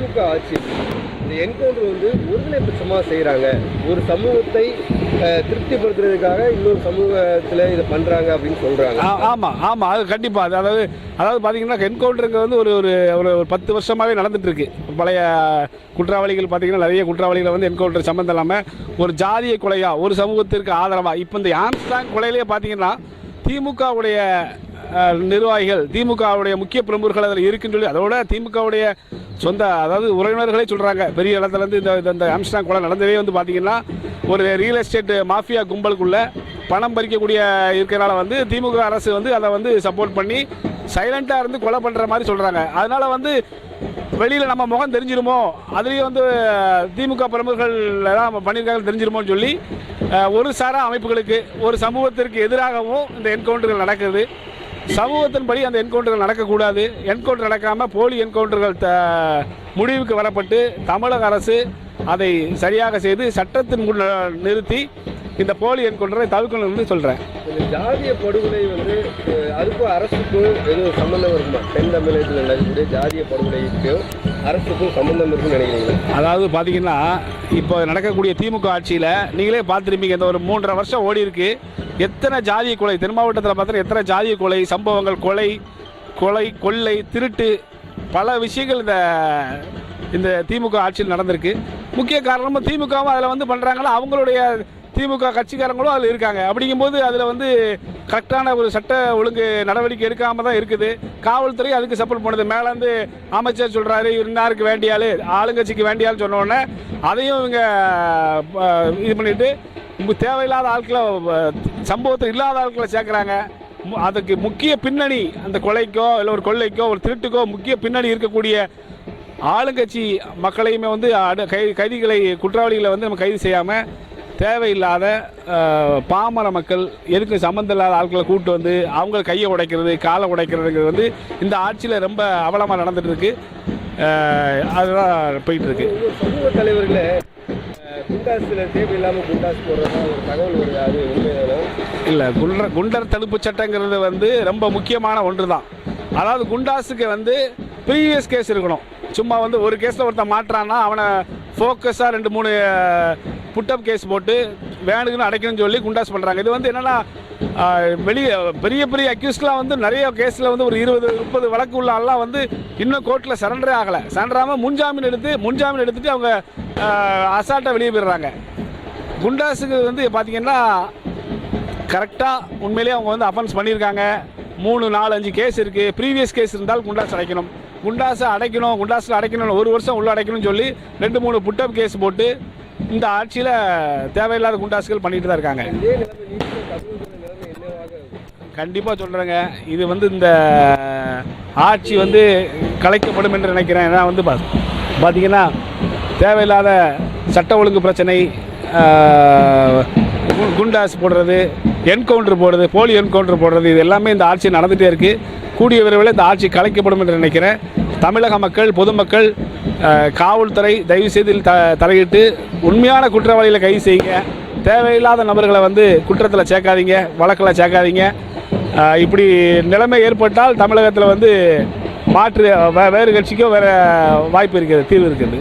திமுக ஆட்சி. இந்த என்கவுண்டர் வந்து ஒருதலைபட்சமாக செய்கிறாங்க ஒரு சமூகத்தை திருப்திப்படுத்துறதுக்காக இன்னொரு சமூகத்தில் இதை பண்ணுறாங்க அப்படின்னு சொல்கிறாங்க ஆ- ஆமாம் அது கண்டிப்பாக அது அதாவது அதாவது பார்த்தீங்கன்னா என்கவுண்டருக்கு வந்து ஒரு ஒரு ஒரு ஒரு பத்து வருஷமாகவே நடந்துட்டு பழைய குற்றவாளிகள் பார்த்தீங்கன்னா நிறைய குற்றவாளிகளை வந்து என்கவுண்டர் சம்மந்தம் இல்லாமல் ஒரு ஜாதிய கொலையாக ஒரு சமூகத்திற்கு ஆதரவாக இப்போ இந்த ஆம்ஸ்டாங் கொலையிலேயே பார்த்தீங்கன்னா திமுகவுடைய நிர்வாகிகள் திமுகவுடைய முக்கிய பிரமுகர்கள் அதில் இருக்குன்னு சொல்லி அதோட திமுகவுடைய சொந்த அதாவது உறவினர்களே சொல்கிறாங்க பெரிய இடத்துலேருந்து இந்த இந்த- இந்த ஆம்ஸ்டாங் கொலை நடந்ததே வந்து பார்த்தீங்கன்னா ஒரு ரியல் எஸ்டேட் மாஃபியா கும்பலுக்குள்ளே பணம் பறிக்கக்கூடிய இருக்கிறனால வந்து திமுக அரசு வந்து அதை வந்து சப்போர்ட் பண்ணி சைலண்ட்டாக இருந்து கொலை பண்ணுற மாதிரி சொல்கிறாங்க அதனால் வந்து வெளியில் நம்ம முகம் தெரிஞ்சிருமோ அதுலேயும் வந்து திமுக பிரமுகர்கள் எல்லாம் பண்ணியிருக்காங்க தெரிஞ்சிருமோன்னு சொல்லி ஒரு சாரா அமைப்புகளுக்கு ஒரு சமூகத்திற்கு எதிராகவும் இந்த என்கவுண்டர்கள் நடக்குது. சமூகத்தின்படி அந்த என்கவுண்டர்கள் நடக்கக்கூடாது. என்கவுண்டர் நடக்காமல் போலி என்கவுண்டர்கள் த முடிவுக்கு வரப்பட்டு தமிழக அரசு அதை சரியாக செய்து சட்டத்தின் முன் நிறுத்தி இந்த போலி என்கவுண்டரை தவிர்க்கணும்னு சொல்கிறேன் ஜாதிய படுகொலை வந்து அதுக்கும் அரசுக்கும் எதுவும் சம்மந்தம் இருக்குமா? தென் தமிழகத்தில் நடக்கக்கூடிய ஜாதிய படுகொலைக்கும் அரசுக்கும் சம்மந்தம் இருக்குன்னு நினைக்கிறீங்க அதாவது பார்த்தீங்கன்னா இப்போ நடக்கக்கூடிய திமுக ஆட்சியில் நீங்களே பார்த்துருப்பீங்க இந்த ஒரு மூன்றரை வருஷம் ஓடி இருக்கு. எத்தனை ஜாதிய கொலை தென் மாவட்டத்தில் பார்த்தீங்கன்னா எத்தனை ஜாதிய கொலை சம்பவங்கள் கொலை கொலை கொள்ளை திருட்டு பல விஷயங்கள் இந்த இந்த திமுக ஆட்சியில் நடந்திருக்கு. முக்கிய காரணமும் திமுகவும் அதில் வந்து பண்ணுறாங்களா அவங்களுடைய திமுக கட்சிக்காரங்களும் அதில் இருக்காங்க. அப்படிங்கும்போது அதில் வந்து கரெக்டான ஒரு சட்ட ஒழுங்கு நடவடிக்கை எடுக்காமல் தான் இருக்குது. காவல்துறை அதுக்கு சப்போர்ட் பண்ணுது. மேலேருந்து அமைச்சர் சொல்கிறாரு இன்னாருக்கு வேண்டியாள் ஆளுங்கட்சிக்கு வேண்டியாள்னு சொன்னோடனே அதையும் இவங்க இது பண்ணிட்டு தேவையில்லாத ஆட்களை சம்பவத்தில் இல்லாத ஆட்களை சேர்க்குறாங்க. அதுக்கு முக்கிய பின்னணி அந்த கொலைக்கோ இல்லை ஒரு கொள்ளைக்கோ ஒரு திருட்டுக்கோ முக்கிய பின்னணி இருக்கக்கூடிய ஆளுங்கட்சி மக்களையுமே வந்து அடு- கை கைதிகளை குற்றவாளிகளை வந்து நம்ம கைது செய்யாமல் தேவையில்லாத பாமர மக்கள் எதுக்கு சம்மந்தம் இல்லாத ஆட்களை கூப்பிட்டு வந்து அவங்க கையை உடைக்கிறது காலை உடைக்கிறதுங்கிறது வந்து இந்த ஆட்சியில் ரொம்ப அவலமாக நடந்துட்டு இருக்கு அதுதான் போயிட்டு இருக்கு சமூக தலைவர்களை அஹ், குண்டாசுல தேவையில்லாமல் குண்டாசு போடுறதா ஒரு தகவல் வருது அது உண்மைதானா இல்லை குண்டர் குண்டர் தடுப்பு சட்டங்கிறது வந்து ரொம்ப முக்கியமான ஒன்று தான் அதாவது குண்டாஸுக்கு வந்து ப்ரீவியஸ் கேஸ் இருக்கணும். சும்மா வந்து ஒரு கேஸில் ஒருத்தன் மாட்டுறான்னா அவனை ஃபோக்கஸாக ரெண்டு மூணு புட்டப் கேஸ் போட்டு வேனுக்குன்னு அடைக்கணும்னு சொல்லி குண்டாஸ் பண்ணுறாங்க இது வந்து என்னென்னா வெளியே பெரிய பெரிய அக்யூஸ்ட்லாம் வந்து நிறைய கேஸில் வந்து ஒரு இருபது முப்பது வழக்கு உள்ள ஆள்லாம் வந்து இன்னும் கோர்ட்டில் சரண்டரே ஆகலை. சரண்டராமல் முன்ஜாமீன் எடுத்து முன்ஜாமீன் எடுத்துட்டு அவங்க அசால்ட்டாக வெளியே போயிடுறாங்க. குண்டாஸுக்கு வந்து பார்த்தீங்கன்னா கரெக்டாக உண்மையிலேயே அவங்க வந்து அஃபென்ஸ் பண்ணியிருக்காங்க. மூணு நாலு அஞ்சு கேஸ் இருக்குது ப்ரீவியஸ் கேஸ் இருந்தால் குண்டாஸ் அடைக்கணும். குண்டாஸை அடைக்கணும் குண்டாஸில் அடைக்கணும் ஒரு வருஷம் உள்ளே அடைக்கணும்னு சொல்லி ரெண்டு மூணு புட்டப் கேஸ் போட்டு இந்த ஆட்சியில் தேவையில்லாத குண்டாசுகள் பண்ணிட்டு தான் இருக்காங்க. கண்டிப்பாக சொல்கிறேங்க இது வந்து இந்த ஆட்சி வந்து கலைக்கப்படும் என்று நினைக்கிறேன். ஏன்னா வந்து பா பார்த்தீங்கன்னா தேவையில்லாத சட்ட ஒழுங்கு பிரச்சனை கு- குண்டாஸ் போடுறது என்கவுண்டர் போடுறது போலி என்கவுண்டர் போடுறது இது எல்லாமே இந்த ஆட்சி நடந்துகிட்டே இருக்குது கூடிய விரைவில் இந்த ஆட்சி கலைக்கப்படும் என்று நினைக்கிறேன். தமிழக மக்கள் பொதுமக்கள் காவல்துறை தயவு செய்து த தலையிட்டு உண்மையான குற்றவாளிகளை கைது செய்யுங்க. தேவையில்லாத நபர்களை வந்து குற்றத்தில் சேர்க்காதீங்க வழக்கில் சேர்க்காதீங்க. இப்படி நிலைமை ஏற்பட்டால் தமிழகத்தில் வந்து மாற்று வே- வேறு கட்சிக்கோ வேறு வாய்ப்பு இருக்கிறது தீர்வு இருக்குது